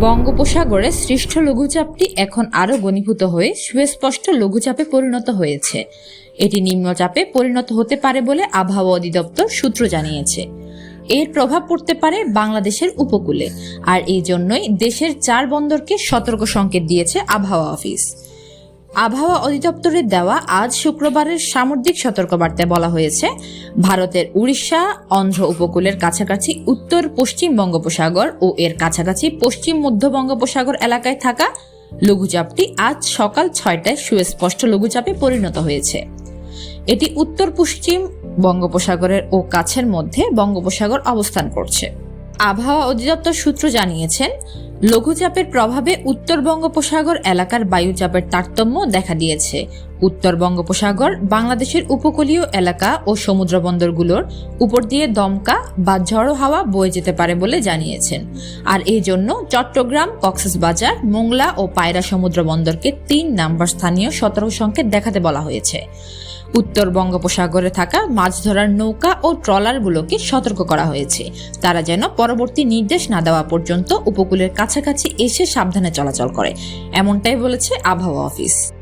বঙ্গোপসাগরে সৃষ্ট লঘুচাপটি এখন আরও ঘনীভূত হয়ে সুস্পষ্ট লঘুচাপে পরিণত হয়েছে। এটি নিম্নচাপে পরিণত হতে পারে বলে আবহাওয়া অধিদপ্তর সূত্র জানিয়েছে। এর প্রভাব পড়তে পারে বাংলাদেশের উপকূলে। আর এই জন্যই দেশের চার বন্দরকে সতর্ক সংকেত দিয়েছে আবহাওয়া অফিস। আবহাওয়া অধিদপ্তরের দেওয়া আজ শুক্রবারের সামুদ্রিক সতর্কবার্তায় বলা হয়েছে, ভারতের উড়িষ্যা, অন্ধ্র উপকূলের কাছাকাছি, উত্তর, পশ্চিম বঙ্গোপসাগর ও এর কাছাকাছি পশ্চিম মধ্য বঙ্গোপসাগর এলাকায় থাকা লঘুচাপটি আজ সকাল ছয়টায় সুস্পষ্ট লঘুচাপে পরিণত হয়েছে। এটি উত্তর পশ্চিম বঙ্গোপসাগরের ও কাছের মধ্যে বঙ্গোপসাগর অবস্থান করছে। আবহাওয়া অধিদপ্তর সূত্র জানিয়েছেন, লঘুচাপের প্রভাবে উত্তর বঙ্গোপসাগর এলাকার বায়ুচাপের তারতম্য দেখা দিয়েছে। উত্তর বঙ্গোপসাগর, বাংলাদেশের উপকূলীয় এলাকা ও সমুদ্র বন্দরগুলোর উপর দিয়ে দমকা বা ঝড়ো হাওয়া বয়ে যেতে পারে বলে জানিয়েছেন। আর এই জন্য চট্টগ্রাম, কক্সবাজার, মোংলা ও পায়রা সমুদ্র বন্দরকে তিন নাম্বার স্থানীয় সতর্ক সংকেত দেখাতে বলা হয়েছে। উত্তর বঙ্গোপসাগরে থাকা মাছ ধরার নৌকা ও ট্রলারগুলোকে সতর্ক করা হয়েছে। তারা যেন পরবর্তী নির্দেশ না দেওয়া পর্যন্ত উপকূলের কাছাকাছি এসে সাবধানে চলাচল করে। এমনটাই বলেছে আবহাওয়া অফিস।